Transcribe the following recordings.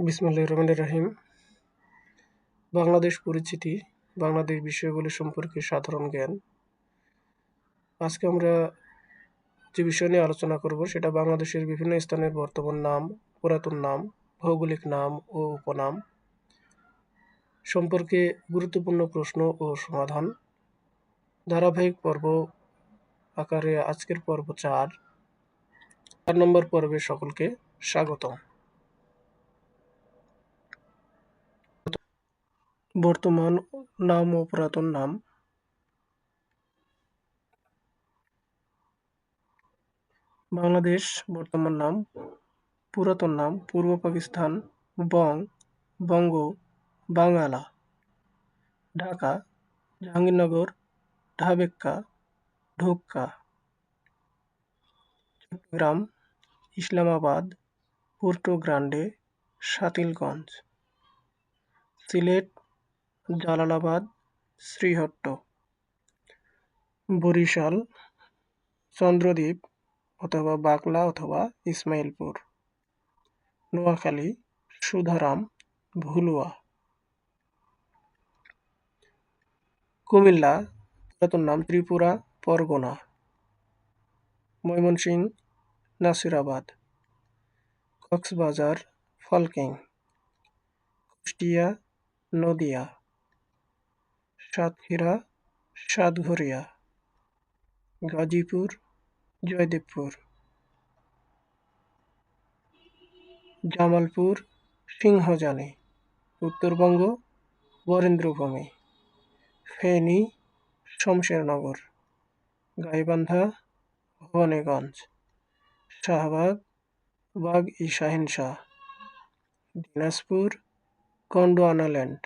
বিসমুল্লাহ রহমান রাহিম। বাংলাদেশ পরিচিতি, বাংলাদেশ বিষয়গুলি সম্পর্কে সাধারণ জ্ঞান। আজকে আমরা যে বিষয় নিয়ে আলোচনা করব, সেটা বাংলাদেশের বিভিন্ন স্থানের বর্তমান নাম, পুরাতন নাম, ভৌগোলিক নাম ও উপনাম সম্পর্কে গুরুত্বপূর্ণ প্রশ্ন ও সমাধান। ধারাবাহিক পর্ব আকারে আজকের পর্ব চার। চার নম্বর পর্বে সকলকে স্বাগতম। বর্তমান নাম ও পুরাতন নাম। বাংলাদেশ বর্তমান নাম, পুরাতন নাম পূর্ব পাকিস্তান, বং, বঙ্গ বাঙ্গালা ঢাকা, জাহাঙ্গীরনগর, ঢাবেক্কা, ঢোক্কা, চট্টগ্রাম, ইসলামাবাদ পোর্টো গ্রান্ডে সাতিলগঞ্জ সিলেট জালালাবাদ, শ্রীহট্ট। বরিশাল, চন্দ্রদ্বীপ অথবা বাকলা অথবা ইসমাইলপুর। নোয়াখালী, সুধারাম, ভুলুয়া। কুমিল্লা, পুরাতন নাম ত্রিপুরা, পরগনা। ময়মনসিংহ, নাসিরাবাদ। কক্সবাজার, ফলকিং। কুষ্টিয়া, নদিয়া। সাতক্ষীরা, সাতঘরিয়া, গাজীপুর, জয়দেবপুর, জামালপুর, সিংহজানি, উত্তরবঙ্গ, বরেন্দ্রভূমি, ফেনী, শমশেরনগর, গাইবান্ধা ভবানীগঞ্জ শাহবাগ বাগ ই শাহিন শাহ দিনাজপুর, গন্ডোয়ানাল্যান্ড।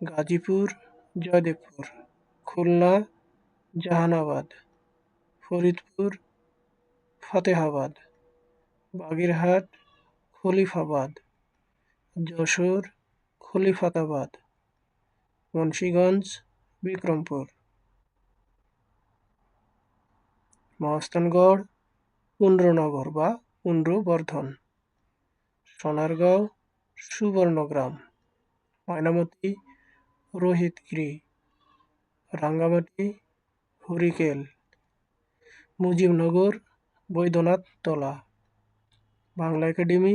গাজীপুর, জয়দেবপুর, খুলনা, জাহানাবাদ, ফরিদপুর, ফতেহাবাদ, বাগেরহাট, খলিফাবাদ, যশোর, খলিফাতাবাদ, মুন্সীগঞ্জ, বিক্রমপুর। মহাস্থানগড় পুন্ড্রনগর বা পুন্ড্র বর্ধন সোনারগাঁও, সুবর্ণগ্রাম। ময়নামতি রোহিতগিরি রাঙ্গামাটি, হরিকেল, মুজিবনগর, বৈদ্যনাথ তলা, বাংলা একাডেমি,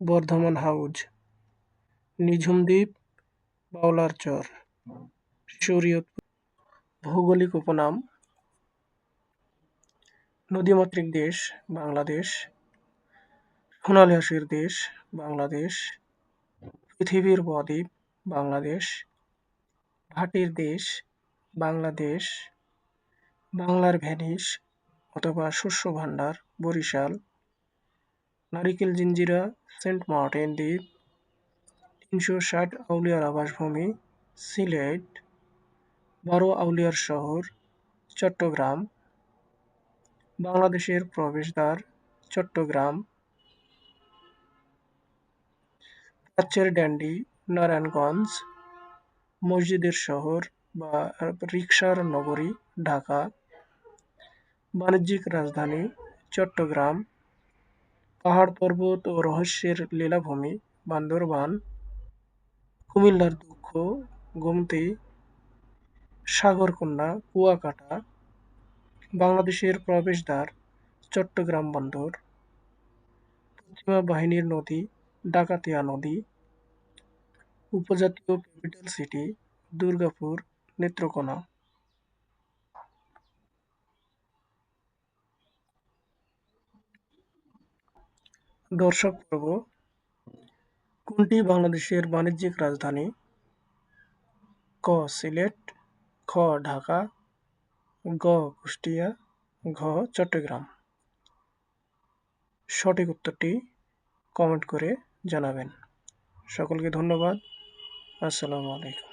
বর্ধমান হাউজ নিঝুম দ্বীপ বাউলারচর শরীয়তপুর, ভৌগোলিক উপনাম, নদীমাতৃক দেশ, বাংলাদেশ, সোনালী হাঁসের দেশ, বাংলাদেশ, পৃথিবীর বদ্বীপ বাংলাদেশ ভাটির দেশ, বাংলাদেশ, বাংলার ভ্যানিস অথবা শস্য ভাণ্ডার, বরিশাল, নারিকেল জিঞ্জিরা, সেন্ট মার্টিন দ্বীপ, তিনশো ষাট আউলিয়ার আবাসভূমি, সিলেট, বারো আউলিয়ার শহর, চট্টগ্রাম, বাংলাদেশের প্রবেশদ্বার, চট্টগ্রাম প্রাচ্যের ড্যান্ডি নারায়ণগঞ্জ মসজিদের শহর বা রিক্সার নগরী, ঢাকা। বাণিজ্যিক রাজধানী, চট্টগ্রাম। পাহাড় পর্বত ও রহস্যের লীলাভূমি, বান্দরবান। কুমিল্লার দুঃখ, গোমতী। সাগরকন্যা, কুয়াকাটা। বাংলাদেশের প্রবেশদ্বার, চট্টগ্রাম বন্দর। পশ্চিমা বাহিনীর নদী, ডাকাতিয়া নদী। উপজাতীয় ক্যাপিটাল সিটি, দুর্গাপুর, নেত্রকোনা। দর্শক পর্ব, কোনটি বাংলাদেশের বাণিজ্যিক রাজধানী? ক, সিলেট, খ, ঢাকা, গ, কুষ্টিয়া, ঘ, চট্টগ্রাম। সঠিক উত্তরটি কমেন্ট করে জানাবেন। সকলকে ধন্যবাদ। আসসালামু আলাইকুম